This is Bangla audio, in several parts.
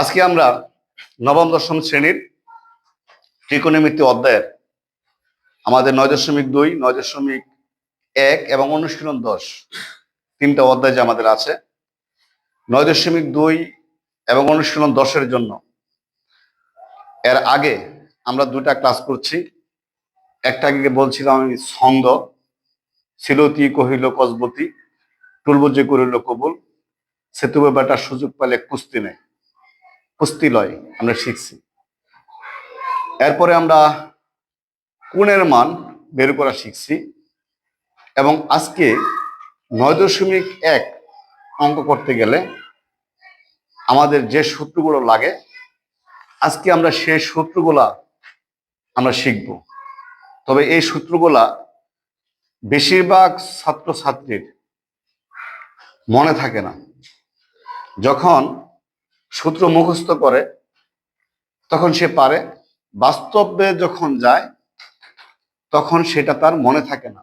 আজকে আমরা নবম, দশম শ্রেণির ত্রিকোণমিতি অধ্যায়ের আমাদের নয় দশমিক দুই, নয় দশমিক এক এবং অনুশীলন দশ তিনটা অধ্যায় যে আমাদের আছে। নয় দশমিক দুই এবং অনুশীলন দশের জন্য এর আগে আমরা দুটা ক্লাস করছি। একটা আগে বলছিলাম আমি ছন্দ। সিলতি কহিল কসবতী টুলবুজে করিল কবুল। সেতুবে বেটার সুযোগ পেলে কুস্তি নেয় কুস্তি লয় আমরা শিখছি। এরপরে আমরা কোণের মান বের করা শিখছি এবং আজকে নয় দশমিক এক অঙ্ক করতে গেলে আমাদের যে সূত্রগুলো লাগে, আজকে আমরা সেই সূত্রগুলা আমরা শিখব। তবে এই সূত্রগুলা বেশিরভাগ ছাত্রছাত্রীর মনে থাকে না। যখন সূত্র মুখস্থ করে, তখন সে পারে। বাস্তবে যখন যায়, তখন সেটা তার মনে থাকে না।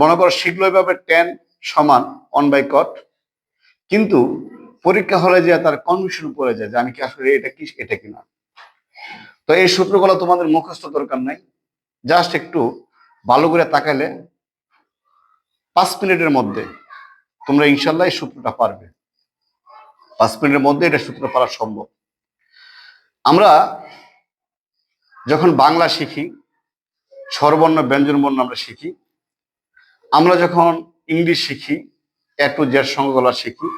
মনে করো শিখলো এভাবে টেন সমান অন বাই কট কিন্তু পরীক্ষা হলে যে তার কনফিউশন পড়ে যায় যে আমি কি আসলে এটা কি, এটা কিনা তো এই সূত্রগুলো তোমাদের মুখস্থ দরকার নাই। জাস্ট একটু ভালো করে তাকালে পাঁচ মিনিটের মধ্যে তোমরা ইনশাল্লাহ এই সূত্রটা পারবে। পাঁচ মিনিটের মধ্যে এটা সূত্র পারা সম্ভব। আমরা যখন বাংলা শিখি, স্বরবর্ণ ব্যঞ্জন বর্ণ আমরা শিখি, আমরা যখন ইংলিশ শিখি, এ টু জেড শিখি,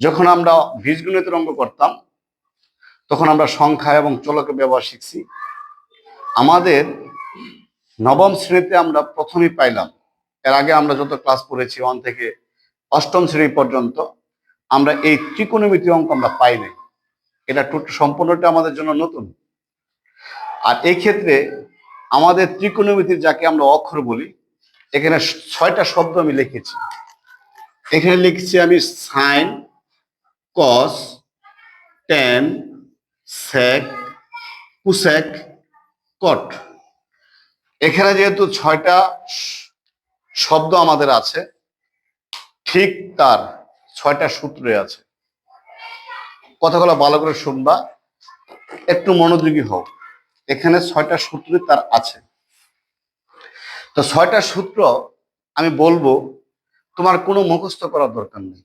যখন আমরা বীজগণিতের অঙ্ক করতাম, তখন আমরা সংখ্যা এবং চলকের ব্যবহার শিখছি। আমাদের নবম শ্রেণীতে আমরা প্রথমেই পাইলাম। এর আগে আমরা যত ক্লাস পড়েছি, ওয়ান থেকে অষ্টম শ্রেণি পর্যন্ত আমরা এই ত্রিকোণমিতি অঙ্ক আমরা পাই নাই। এটা সম্পূর্ণটা আমাদের জন্য নতুন। আর এই ক্ষেত্রে আমাদের ত্রিকোণমিতির যাকে আমরা অক্ষর বলি, এখানে ছয়টা শব্দ আমি লিখেছি। এখানে লিখছি আমি sine, cos, tan, sec, cosec, cot. এখানে যেহেতু ছয়টা শব্দ আমাদের আছে, ঠিক তার ছয়টা সূত্রে আছে। কথাগুলো ভালো করে শুনবা। একটু মনোযোগী হও। এখানে ছয়টা সূত্র তার আছে। তো ছয়টা সূত্র আমি বলব, তোমার কোনো মুখস্থ করার দরকার নেই।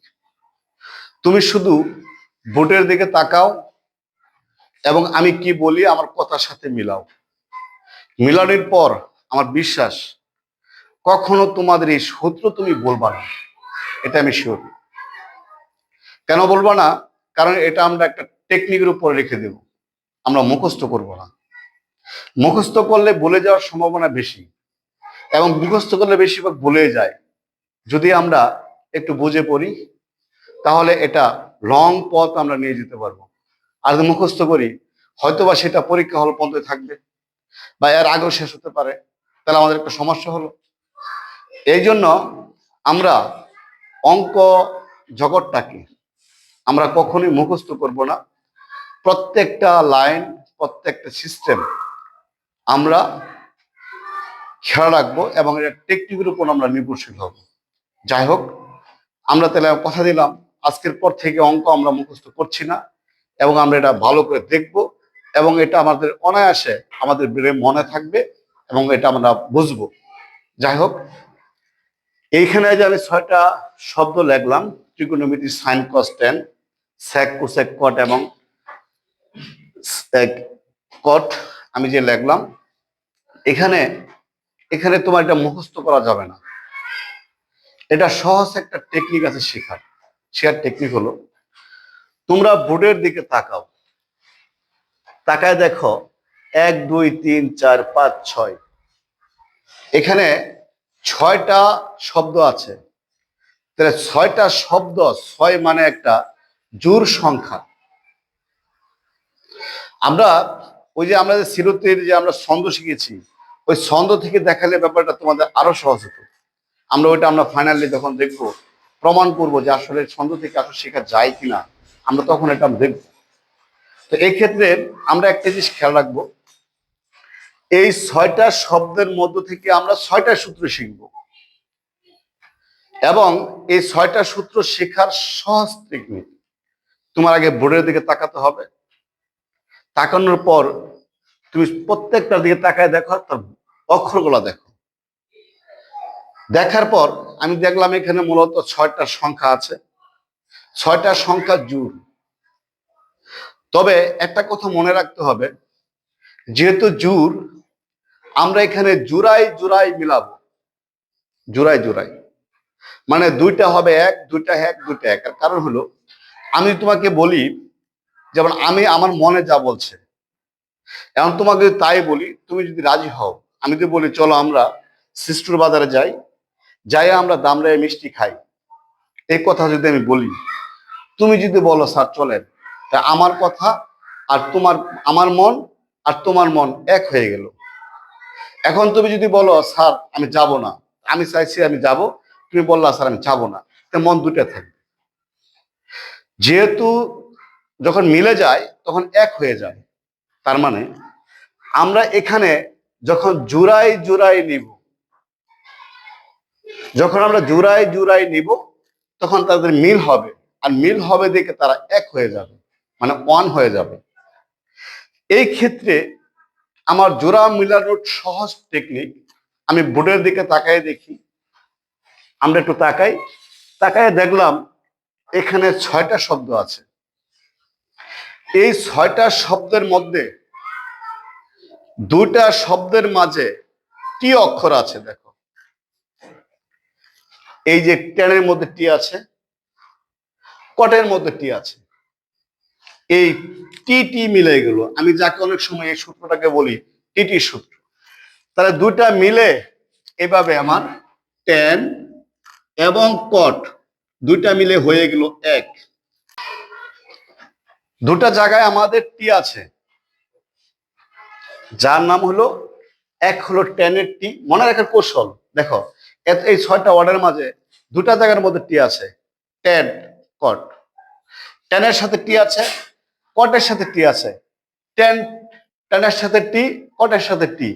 তুমি শুধু ভোটের দিকে তাকাও এবং আমি কি বলি আমার কথার সাথে মিলাও। মিলানোর পর আমার বিশ্বাস, কখনো তোমাদের এই সূত্র তুমি বলবা না। এটা আমি শিওর কেন বলব না? কারণ এটা আমরা একটা টেকনিকের উপরে রেখে দেব। আমরা মুখস্থ করব না। মুখস্থ করলে বলে যাওয়ার সম্ভাবনা বেশি এবং মুখস্থ করলে বেশিরভাগ ভুলে যায়। যদি আমরা একটু বুঝে পড়ি, তাহলে এটা লং পথ আমরা নিয়ে যেতে পারব। আর যদি মুখস্থ করি, হয়তোবা সেটা পরীক্ষা হল পর্যন্ত থাকবে বা এর আগেও শেষ হতে পারে। তাহলে আমাদের একটা সমস্যা হলো। এই জন্য আমরা অঙ্ক জগৎটাকে আমরা কখনোই মুখস্থ করব না। প্রত্যেকটা লাইন, প্রত্যেকটা সিস্টেম আমরা খেয়াল রাখব এবং এটা টেকনিকের উপর আমরা নির্ভরশীল হব। যাই হোক, আমরা তাহলে কথা দিলাম, আজকের পর থেকে অঙ্ক আমরা মুখস্থ করছি না এবং আমরা এটা ভালো করে দেখব এবং এটা আমাদের অনায়াসে আমাদের ব্রেনে মনে থাকবে এবং এটা আমরা বুঝব। যাই হোক, এইখানে যে আমি ছয়টা শব্দ লিখলাম ত্রিকোণমিতি sine cos sec cosec cot এবং কট আমি যে লিখলাম, এখানে এখানে তোমার এটা মুখস্থ করা যাবে না। এটা সহজ একটা টেকনিক আছে শেখার। শেখার টেকনিক হলো, তোমরা বোর্ডের দিকে তাকাও। তাকায় দেখো, এক, দুই, তিন, চার, পাঁচ, ছয়। এখানে ছয়টা শব্দ আছে। তাহলে ছয়টা শব্দ, ছয় মানে একটা জোর সংখ্যা। আমরা ওই যে আমরা যে সিরতির যে আমরা ছন্দ শিখেছি, ওই ছন্দ থেকে দেখালে ব্যাপারটা তোমাদের আরও সহজ হতো। আমরা ওইটা আমরা ফাইনালি যখন দেখব, প্রমাণ করব যে আসলে ছন্দ থেকে আসলে শেখা যায় কিনা, আমরা তখন এটা দেখব। তো এই ক্ষেত্রে আমরা একটা জিনিস খেয়াল রাখব, এই ছয়টা শব্দের মধ্য থেকে আমরা ছয়টা সূত্র শিখব। এবং এই ছয়টা সূত্র শেখার সহজ টেকনিক তোমার আগে বোর্ডের দিকে তাকাতে হবে। তাকানোর পর তুমি প্রত্যেকটার দিকে তাকায় দেখো, তার অক্ষরগুলো দেখো। দেখার পর আমি দেখলাম এখানে মূলত ছয়টা সংখ্যা আছে। ছয়টা সংখ্যা জুর তবে একটা কথা মনে রাখতে হবে, যেহেতু জুর, আমরা এখানে জুরাই জুরাই মিলাব। জুরাই জুরাই। মানে দুইটা হবে এক, দুইটা এক দুইটা এক। আর কারণ হলো আমি তোমাকে বলি, যেমন আমি আমার মনে যা বলছে এখন তোমাকে তাই বলি, তুমি যদি রাজি হও, আমি যদি বলি, চলো আমরা সিস্টুর বাজারে যাই যাই আমরা দামরায় মিষ্টি খাই। এই কথা যদি আমি বলি, তুমি যদি বলো, স্যার, চলেন। তা আমার কথা আর তোমার, আমার মন আর তোমার মন এক হয়ে গেল। এখন তুমি যদি বলো, স্যার, আমি যাব না। আমি চাইছি আমি যাব, তুমি বললা, স্যার, আমি যাব না। তা মন দুটো থাকবে। যেহেতু যখন মিলে যায়, তখন এক হয়ে যায়। তার মানে আমরা এখানে যখন জুরাই জুরাই নিব, যখন আমরা জুরাই জুরাই নিব, তখন তাদের মিল হবে। আর মিল হবে দেখে তারা এক হয়ে যাবে মানে ওয়ান হয়ে যাবে। এই ক্ষেত্রে আমার জোড়া মিলানোর সহজ টেকনিক আমি বোর্ডের দিকে তাকায় দেখি। আমরা একটু তাকাই, তাকায় দেখলাম এখানে ছয়টা শব্দ আছে। এই ছয়টা শব্দের মধ্যে দুটা শব্দের মাঝে টি অক্ষর আছে দেখো। এই যে টেনের মধ্যে টি আছে, কটের মধ্যে টি আছে। এই টি টি মিলে গেল। আমি যাকে অনেক সময় এই সূত্রটাকে বলি টি টি সূত্র। তাহলে দুটা মিলে এভাবে আমার টেন এবং কট দুইটা মিলে হয়ে গেল এক। দুটা জায়গায় আমাদের টি আছে। যার নাম হলো এক হলো টেনের টি। মনে রাখার কৌশল, দেখো এই ছয়টা ওয়ার্ডের মাঝে দুটা জায়গার মধ্যে টি আছে টেন কট টেনের সাথে টি আছে কটের সাথে টি আছে টেন টেনের সাথে টি কটের সাথে টি।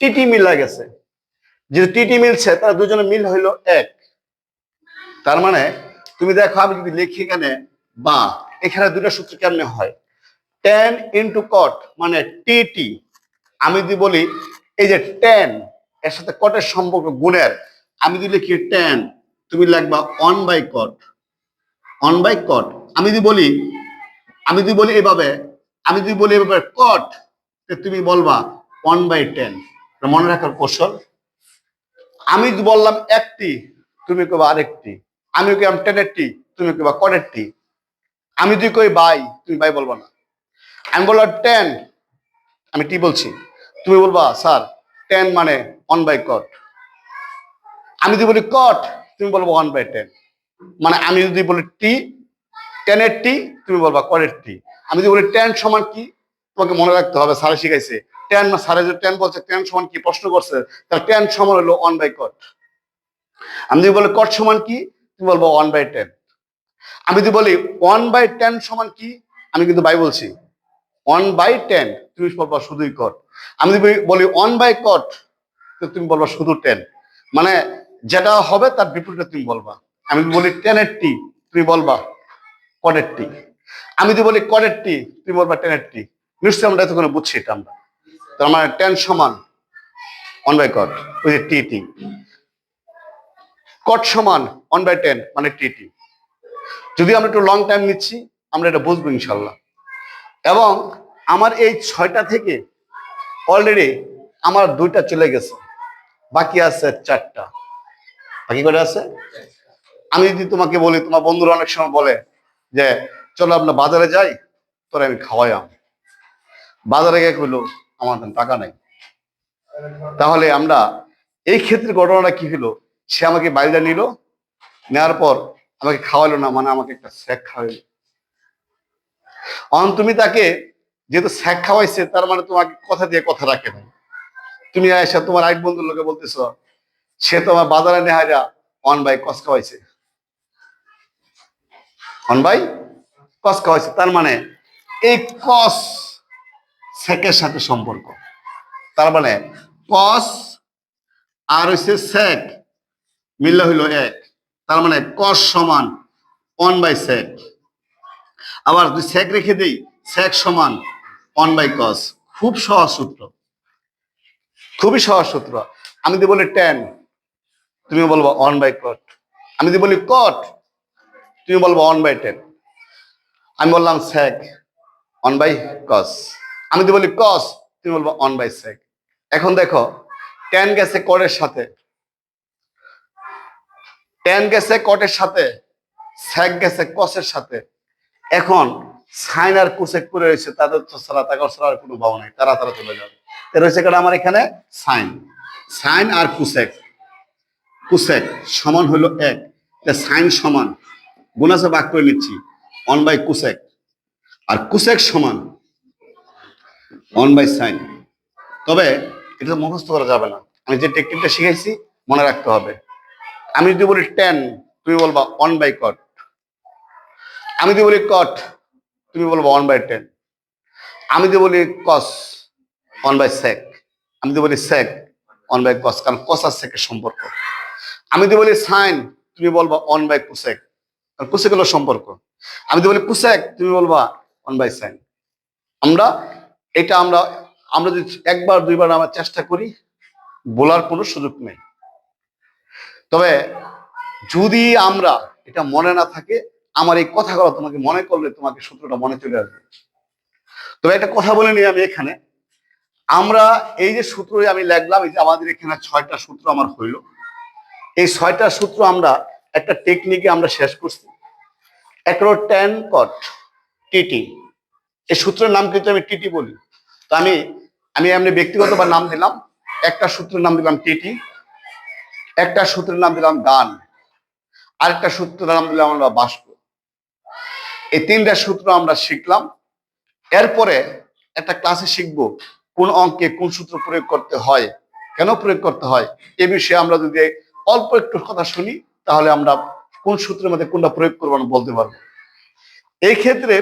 টি টি মিলা গেছে। যদি টি টি মিলছে তারা দুজনে মিল হইল এক। তার মানে তুমি দেখো, আমি যদি লিখি এখানে, বা, এখানে দুটো সূত্র কেমনে হয়? টেন ইন্টু কট মানে টি টি আমি যদি বলি, এই যে টেন এর সাথে কটের সম্পর্ক গুণের, আমি যদি লিখি টেন তুমি লিখবা one by cot one by cot আমি যদি বলি, আমি যদি বলি এভাবে, আমি যদি বলি এভাবে কট তুমি বলবা ওয়ান বাই টেন মনে রাখার কৌশল, আমি বললাম একটি, তুমি কবা আরেকটি। আমি কইলাম টেনের টি তুমি কইবা কটের টি আমি যদি কই বাই তুমি বাই বলবা না। আমি বললাম টেন আমি টি বলছি? তুমি বলবা স্যার টেন মানে ওয়ান বাই কট আমি যদি বলি কট তুমি বলব ওয়ান বাই টেন মানে আমি যদি বলি টি টেনের টি তুমি বলবা কটের টি আমি যদি বলি টেন সমান কি? তোমাকে মনে রাখতে হবে, স্যারে শিখাইছে। টেন স্যারে যে টেন বলছে টেন সমান কি? প্রশ্ন করছে। তাহলে টেন সমান হলো ওয়ান বাই কট আমি যদি বলি কট সমান কি? তুমি বলব ওয়ান বাই টেন আমি যদি বলি ওয়ান বাই টেন সমান কি? আমি কিন্তু বাই বলছি। ওয়ান বাই টেন তুমি বলবা শুধুই কট আমি যদি বলি ওয়ান বাই কট তো তুমি বলবা শুধু টেন মানে যেটা হবে, তার বিপরীতে তুমি বলবা। আমি বলি টেনের টি তুমি বলবা কটের টি আমি যদি বলি কটের টি তুমি বলবা টেনের টি নিশ্চয়ই আমরা এতক্ষণে বুঝছি এটা আমরা। তার মানে টেন সমান ওয়ান বাই কট ওই যে টি টি কট সমান ওয়ান বাই টেন মানে টি টি যদি আমরা একটু লং টাইম নিচ্ছি, আমরা এটা বুঝব ইনশাল্লাহ। এবং আমার এই ছয়টা থেকে অলরেডি আমার দুইটা চলে গেছে। বাকি আছে চারটা। বাকি করে আছে? আমি যদি তোমাকে বলি, তোমার বন্ধুরা অনেক সময় বলে যে, চলো আমরা বাজারে যাই, তোরা আমি খাওয়াই বাজারে গিয়ে কইলো, আমার টাকা নাই। তাহলে আমরা এই ক্ষেত্রে ঘটনাটা কি হলো সে আমাকে বাইরে নিল, নেওয়ার পর আমাকে খাওয়ালো না মানে আমাকে একটা স্যাক খাওয়াইলো অন, তুমি তাকে যেহেতু স্যাক খাওয়াইছে, তার মানে তোমাকে কথা দিয়ে কথা রাখে নাই। তুমি এসে তোমার এক বন্ধুর লোকে বলতেছ, সে তোমার বাজারে নেহারা অন বাই কস খাওয়াইছে। অন বাই কস খাওয়াইছে। তার মানে এই কস সেকের সাথে সম্পর্ক। তার মানে কস আর হচ্ছে সেক মিললে হইল এক। তার মানে কস সমান ওয়ান বাই সেক আবার যদি সেক রেখে দিই সেক সমান ওয়ান বাই কস খুব সহজ সূত্র। খুবই সহজ সূত্র। আমি যদি বলি টেন তুমি বলব ওয়ান বাই কট আমি যদি বলি কট তুমি বলব ওয়ান বাই টেন আমি বললাম সেক ওয়ান বাই কস আমি যদি বলি কস তুমি বলব ওয়ান বাই সেক এখন দেখো টেন গেছে কটের সাথে। টেন গেছে কটের সাথে স্যাক গেছে কসের সাথে। এখন সাইন আর কুসেক করে রয়েছে, তাদের তো সারা ছাড়া আর কোনো ভাব নেই, তারা তারা চলে যাবে। তো রয়েছে কারণ আমার এখানে? সাইন। সাইন আর কুসেক। কুসেক সমান হলো এক। সাইন সমান। গুণাসে ভাগ করে নিচ্ছি। One by cosec. R cosec সমান। One by sine. তবে এটা মুখস্থ করা যাবে না। আমি যে টেকনিকটা শিখাইছি, মনে রাখতে হবে। আমি যদি বলি টেন তুমি বলবা ওয়ান বাই কট আমি যদি বলি কট তুমি বলব ওয়ান বাই টেন আমি যদি বলি কস ওয়ান বাই সেক আমি যদি বলি সেক ওয়ান বাই কস কারণ কস আর সেকের সম্পর্ক। আমি যদি বলি সাইন তুমি বলবা ওয়ান বাই কুসেক কারণ কুসেক হলো সম্পর্ক। আমি যদি বলি কুসেক তুমি বলবা ওয়ান বাই সাইন আমরা, এটা আমরা আমরা যদি একবার, দুইবার আমরা চেষ্টা করি, বলার কোনো সুযোগ নেই। তবে যদি আমরা এটা মনে না থাকে, আমার এই কথাগুলো তোমাকে মনে করলে তোমাকে সূত্রটা মনে চলে আসবে। তবে একটা কথা বলে নিই আমি এখানে। আমরা এই যে সূত্র আমি লিখলাম, এই যে আমাদের এখানে ছয়টা সূত্র আমার হইল। এই ছয়টা সূত্র আমরা একটা টেকনিকে আমরা শেষ করছি। একটা টেন কট টিটি এই সূত্রের নাম কিন্তু আমি টিটি বলি। তো আমি আমি এমনি ব্যক্তিগতভাবে নাম দিলাম। একটা সূত্রের নাম দিলাম টিটি একটা সূত্রের নাম দিলাম গান, আরেকটা সূত্রের নাম দিলাম আমরা বাষ্প। এই তিনটা সূত্র আমরা শিখলাম। এরপরে একটা ক্লাসে শিখব কোন অঙ্কে কোন সূত্র প্রয়োগ করতে হয়, কেন প্রয়োগ করতে হয়, এ বিষয়ে আমরা যদি অল্প একটু কথা শুনি, তাহলে আমরা কোন সূত্রের মধ্যে কোনটা প্রয়োগ করব বলতে পারব। এই ক্ষেত্রে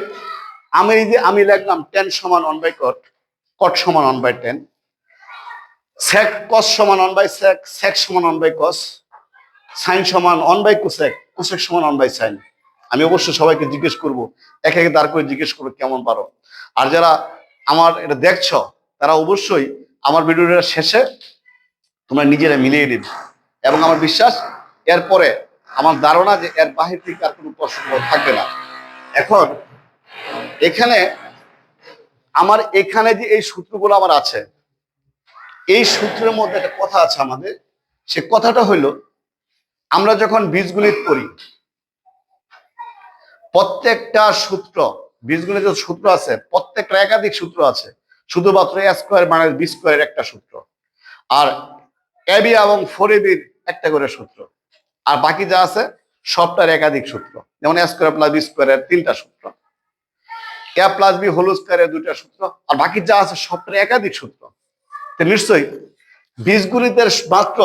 আমি যে আমি লিখলাম টেন সমান ওয়ান বাই কট কট সমান one by tan sec cos সমান ওয়ান বাই সেক সেক সমান ওয়ান বাই কস সাইন সমান ওয়ান বাই কুসেক কুসেক সমান ওয়ান বাই সাইন আমি অবশ্যই সবাইকে জিজ্ঞেস করব, এক একে দাঁড় করে জিজ্ঞেস করব কেমন পারো। আর যারা আমার এটা দেখছ, তারা অবশ্যই আমার ভিডিওটা শেষে তোমরা নিজেরা মিলিয়ে নেবে। এবং আমার বিশ্বাস, এরপরে আমার ধারণা যে এর বাহির থেকে আর কোনো প্রশ্ন থাকবে না। এখন, এখানে আমার এখানে যে এই সূত্রগুলো আমার আছে এই সূত্রের মধ্যে একটা কথা আছে আমাদের। সে কথাটা হইল, আমরা যখন বীজগণিত করি প্রত্যেকটা সূত্র, বীজগণিত সূত্র আছে, প্রত্যেকটা একাধিক সূত্র আছে, শুধুমাত্র এ স্কোয়ার মানে বি স্কোয়ার একটা সূত্র। আর এবি এবং ফোর এবির একটা করে সূত্র। আর বাকি যা আছে, সবটার একাধিক সূত্র। যেমন এ স্কোয়ার প্লাস বি স্কোয়ারের তিনটা সূত্র। এ প্লাস বি হোল স্কোয়ারের দুইটা সূত্র। আর বাকি যা আছে, সবটার একাধিক সূত্র। নিশ্চয়ই বীজগণিতের মাত্র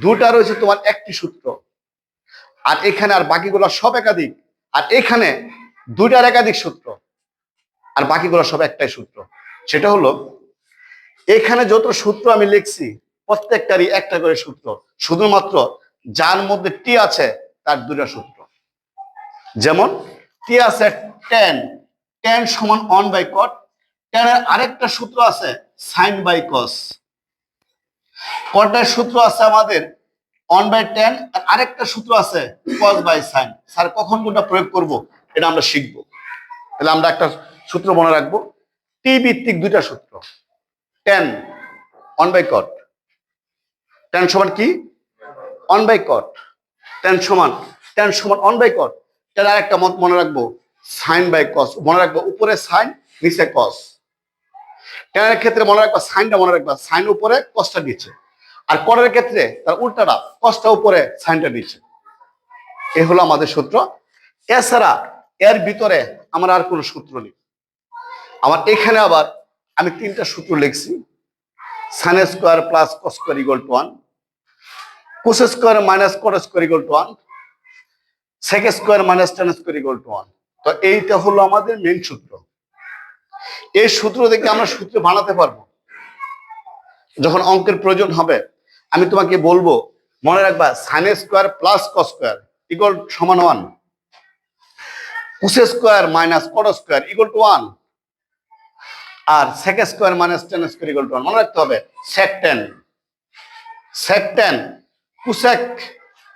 দুটা রয়েছে তোমার একটি সূত্র। আর এখানে আর বাকিগুলো সব একাধিক। আর এখানে দুইটার একাধিক সূত্র। আর বাকিগুলো সব একটাই সূত্র। সেটা হলো, এখানে যত সূত্র আমি লিখছি, প্রত্যেকটারই একটা করে সূত্র। শুধুমাত্র যার মধ্যে টি আছে, তার দুটা সূত্র। যেমন টি আছে টেন টেন সমান অন বাই কট টেনের আরেকটা সূত্র আছে সাইন বাই কস কটার সূত্র আছে আমাদের অন বাই টেন আর আরেকটা সূত্র আছে কস বাই সাইন স্যার, কখন কোনটা প্রয়োগ করব এটা আমরা শিখব। তাহলে আমরা একটা সূত্র মনে রাখব। টি ভিত্তিক দুইটা সূত্র। Tan one by cot tan সমান কি? অন বাই কট টেন সমান টেন সমান অন বাই কট টেন আরেকটা মত মনে রাখব। সাইন বাই কস মনে রাখব, উপরে সাইন নিচে কস টেনের ক্ষেত্রে মনে রাখবা, সাইনটা মনে রাখবা সাইন উপরে কষ্টটা নিচে আর করের ক্ষেত্রে তার উল্টাটা কসটা উপরে সাইনটা নিচে এ হলো আমাদের সূত্র। এছাড়া এর ভিতরে আমার আর কোনো সূত্র নেই। আমার এখানে আবার আমি তিনটা সূত্র লিখছি। Sine square plus cos square equal to one cos square minus cot square equal to one sec square minus tan square equal to one তো এইটা হলো আমাদের মেন সূত্র। এই সূত্র থেকে আমরা সূত্র বানাতে পারব। যখন অঙ্কের প্রয়োজন হবে, আমি তোমাকে বলব, মনে রাখবা sine square plus cos square equal সমান one cosec square minus cot square equal to one R sec square minus tan square equal to one মনে রাখতে হবে sec tan sec tan cosec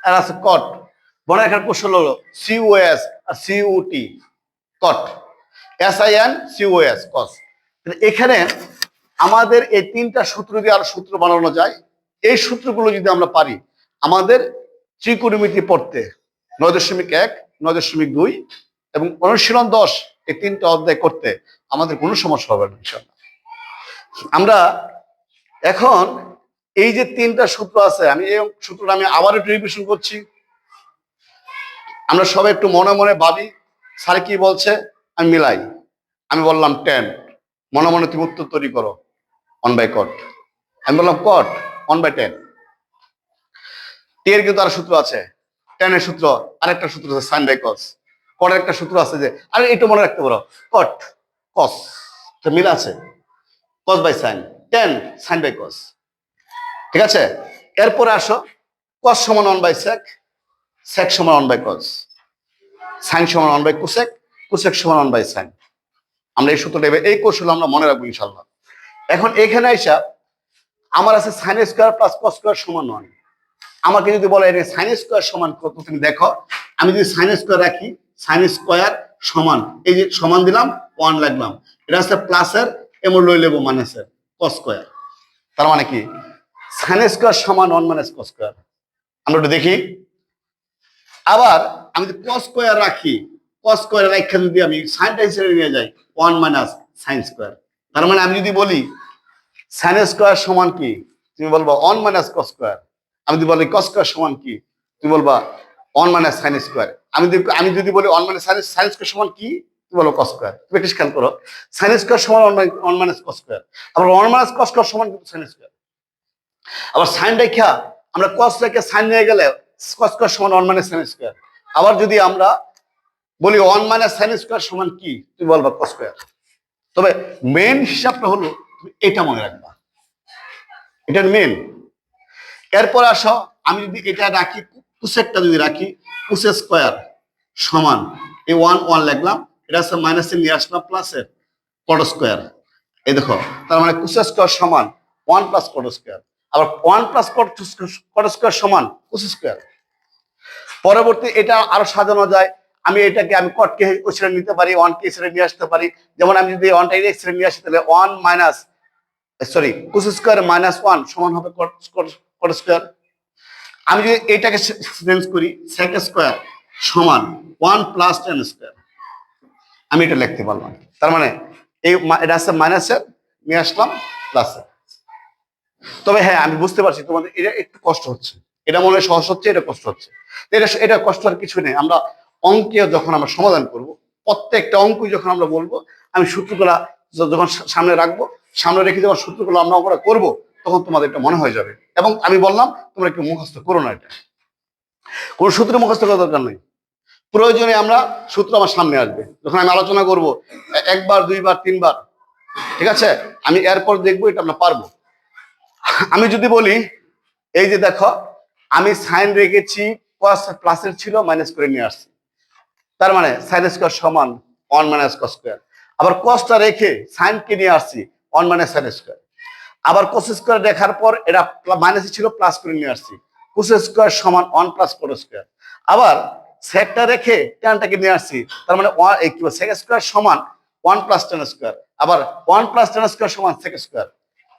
আর আছে কট মনে রাখার কৌশল হলো COS R CUT cot S I N COS cos এখানে আমাদের এই তিনটা সূত্র দিয়ে আরও সূত্র বানানো যায়। এই সূত্রগুলো যদি আমরা পারি, আমাদের ত্রিকোণমিতি পড়তে নয় দশমিক এক, নয় দশমিক দুই এবং অনুশীলন দশ এই তিনটা অধ্যায় করতে আমাদের কোনো সমস্যা হবে না ইনশাল্লাহ আমরা এখন এই যে তিনটা সূত্র আছে, আমি এই সূত্রটা আমি আবার একটু রিভিশন করছি। আমরা সবাই একটু মনে মনে ভাবি, স্যার কি বলছে? আমি মিলাই। আমি বললাম, টেন, মনে মনে তুমি উত্তর তৈরি করো। ওয়ান বাই কট আমি বললাম কট ওয়ান বাই টেন টি এর কিন্তু আর সূত্র আছে। টেনের সূত্র, আরেকটা সূত্র আছে সাইন বাই কস কটের একটা সূত্র আছে যে, আরে এটা মনে রাখতে পারো। কট কস তো মিল আছে। Cos by sine tan sine by cos ঠিক আছে? এরপরে আসো। কস সমান ওয়ান বাই সেক সেক সমান ওয়ান বাই কস সাইন সমান ওয়ান বাই কুসেক কুসেক সমান ওয়ান বাই সাইন আমরা এই সূত্রটা এই কৌশল আমরা মনে রাখব ইনশাল্লাহ এখন এখানে আইসা আমার আছে sine square plus cos square সমান ওয়ান আমাকে যদি বলে এটা সাইন স্কোয়ার সমান কত তুমি দেখো, আমি যদি সাইন স্কোয়ার রাখি সাইন স্কোয়ার সমান, এই যে সমান দিলাম ওয়ান লাগলাম। এটা হচ্ছে প্লাসের এমন লই লেবো মাইনাসের কস স্কোয়ার তার মানে কি? সাইন স্কোয়ার সমান ওয়ান মাইনাস কস স্কোয়ার আমরা একটু দেখি। আবার আমি যদি কস স্কোয়ার রাখি কস স্কোয়ার রাখা যদি আমি সাইনটা হিসেবে নিয়ে যাই ওয়ান মাইনাস সাইন স্কোয়ার তার মানে আমি যদি বলি সাইন স্কোয়ার সমান কি? তুমি বলবা ওয়ান মাইনাস কস স্কোয়ার আমি যদি বলি কস স্কোয়ার সমান কি? তুমি বলবা ওয়ান মাইনাস সাইন স্কোয়ার আমি যদি আমি যদি বলি one minus sine sine square সমান কি? তুমি বলো কস স্কোয়ার তুমি একটু খেয়াল করো। সাইন স্কোয়ার সমান ওয়ান মাইনাস কস স্কোয়ার আবার ওয়ান মাইনাস কস স্কোয়ার সমান কিন্তু সাইন স্কোয়ার আবার সাইন রেখা, আমরা কস রেখে সাইন নিয়ে গেলে কস স্কোয়ার সমান ওয়ান মাইনাস সাইন স্কোয়ার আবার যদি আমরা বলি ওয়ান মাইনাস সাইন স্কোয়ার সমান কি? তুমি বলবা কস স্কোয়ার তবে মেন হিসাবটা হলো এটা মনে রাখবা। এটার মেন এরপর আসো, আমি যদি এটা রাখি কুসেকটা যদি রাখি কুসে স্কোয়ার সমান, এই ওয়ান ওয়ান লিখলাম, এটা হচ্ছে মাইনাসে নিয়ে আসলাম প্লাসের কট স্কোয়ার এই দেখো, তার মানে কুসে স্কোয়ার সমান ওয়ান প্লাস কট স্কোয়ার আবার ওয়ান প্লাস কট স্কোয়ার সমান কুস স্কোয়ার পরবর্তী এটা আরও সাজানো যায় আমি এটাকে আমি কটকে ওই নিতে পারি ওয়ান কে ছেড়ে নিয়ে আসতে পারি। যেমন আমি যদি ওয়ানটা এক্স ছেড়ে নিয়ে আসি, তাহলে one minus sorry cosec square minus one সমান হবে কট স্কোয়ার আমি যদি এটাকে চেঞ্জ করি সেক স্কোয়ার সমান ওয়ান প্লাস টেন স্কোয়ার আমি এটা লিখতে পারলাম। তার মানে এই এটা আছে মাইনাসের নিয়ে আসলাম প্লাসের তবে হ্যাঁ আমি বুঝতে পারছি তোমাদের, এটা একটু কষ্ট হচ্ছে। এটা মনে হয় সহজ হচ্ছে, এটা কষ্ট হচ্ছে। এটা এটা কষ্ট আর কিছু নেই। আমরা অঙ্কে যখন আমরা সমাধান করব, প্রত্যেকটা অঙ্ক যখন আমরা বলব, আমি সূত্রগুলা যখন সামনে রাখব, সামনে রেখে যখন সূত্রগুলো আমরা আমরা করব, তখন তোমাদের এটা মনে হয়ে যাবে। এবং আমি বললাম, তোমরা একটু মুখস্থ করো না এটা। কোন সূত্র মুখস্থ করার দরকার নেই। প্রয়োজনে আমরা সূত্র আমার সামনে আসবে। যখন আমি আলোচনা করব একবার, দুইবার, তিনবার, ঠিক আছে? আমি এরপর দেখব এটা আমরা পারব। আমি যদি বলি, এই যে দেখো, আমি সাইন রেখেছি প্লাসের ছিল মাইনাস করে নিয়ে আসছি। তার মানে সাইন স্কোয়ার সমান ওয়ান মাইনাস কস স্কোয়ার আবার কসটা রেখে সাইনকে নিয়ে আসছি ওয়ান মাইনাস সাইন স্কোয়ার আবার কোস স্কোয়ার দেখার পর এটা মাইনাসে ছিল প্লাস করে নিয়ে আসছি। কোস স্কোয়ার সমান ওয়ান প্লাস কোট স্কোয়ার আবার সেকটা রেখে টেনটাকে নিয়ে আসছি, তার মানে কি সেক স্কোয়ার সমান ওয়ান প্লাস টেন স্কোয়ার আবার ওয়ান প্লাস টেন স্কোয়ার সমান সেক স্কোয়ার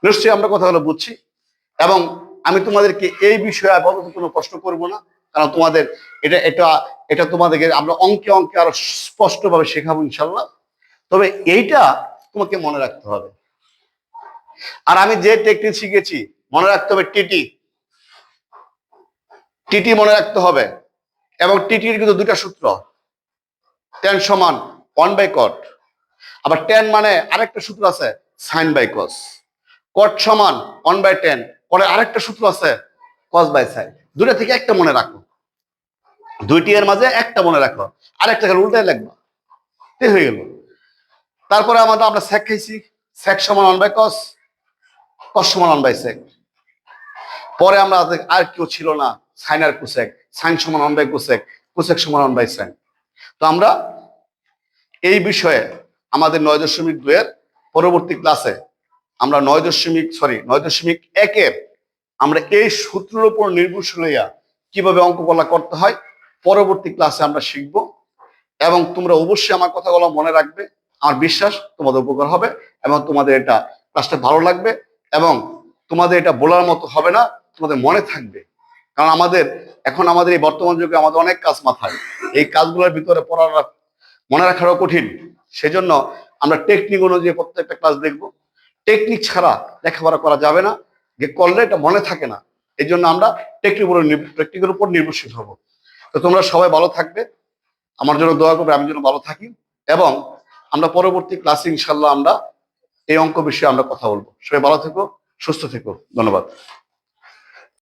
নিশ্চয়ই আমরা কথাগুলো বুঝছি। এবং আমি তোমাদেরকে এই বিষয়ে আপাতত কোনো প্রশ্ন করব না, কারণ তোমাদের এটা এটা এটা তোমাদেরকে আমরা অঙ্কে অঙ্কে আরও স্পষ্টভাবে শেখাবো ইনশাল্লাহ তবে এইটা তোমাকে মনে রাখতে হবে। আর আমি যে টেকনিক শিখেছি, মনে রাখতে হবে টিটি টিটি মনে রাখতে হবে এবং টিটির কিন্তু দুটা সূত্র। টেন সমান ওয়ান বাই কট আবার টেন মানে আরেকটা সূত্র আছে সাইন বাই কস কট সমান ওয়ান বাই টেন পরে আরেকটা সূত্র আছে কস বাই সাইন দুটা থেকে একটা মনে রাখো। দুইটি এর মাঝে একটা মনে রাখো। আরেকটা খেলে উল্টাই লাগবে। এই হয়ে গেল। তারপরে আমাদের আমরা স্যাক খাইছি। স্যাক সমান ওয়ান বাই কস কস সমান ওয়ান বাই সেক পরে আমরা আর কেউ ছিল না সাইন আর কুসেক সাইন সমান ওয়ান বাই কুসেক কুসেক সমান ওয়ান বাই সাইন তো আমরা এই বিষয়ে আমাদের নয় দশমিক দুয়ের পরবর্তী ক্লাসে আমরা নয় দশমিক সরি নয় দশমিক একের আমরা এই সূত্রের উপর নির্ভরশীল হইয়া কীভাবে অঙ্ক কলা করতে হয় পরবর্তী ক্লাসে আমরা শিখব এবং তোমরা অবশ্যই আমার কথাগুলো মনে রাখবে। আমার বিশ্বাস তোমাদের উপকার হবে এবং তোমাদের এটা ক্লাসটা ভালো লাগবে এবং তোমাদের এটা বলার মতো হবে না, তোমাদের মনে থাকবে। কারণ আমাদের, এখন আমাদের এই বর্তমান যুগে আমাদের অনেক কাজ মাথায়। এই কাজগুলোর ভিতরে পড়ার মনে রাখারও কঠিন। সেজন্য আমরা টেকনিক অনুযায়ী প্রত্যেকটা ক্লাস দেখব। টেকনিক ছাড়া লেখাপড়া করা যাবে না। যে করলে এটা মনে থাকে না। এই জন্য আমরা টেকনিক টেকনিকের উপর নির্ভরশীল হব। তো তোমরা সবাই ভালো থাকবে। আমার জন্য দোয়া করবে, আমি যেন ভালো থাকি। এবং আমরা পরবর্তী ক্লাসে ইনশাল্লাহ আমরা এই অঙ্ক বিষয়ে আমরা কথা বলব। সবাই ভালো থেকো, সুস্থ থেকো। ধন্যবাদ।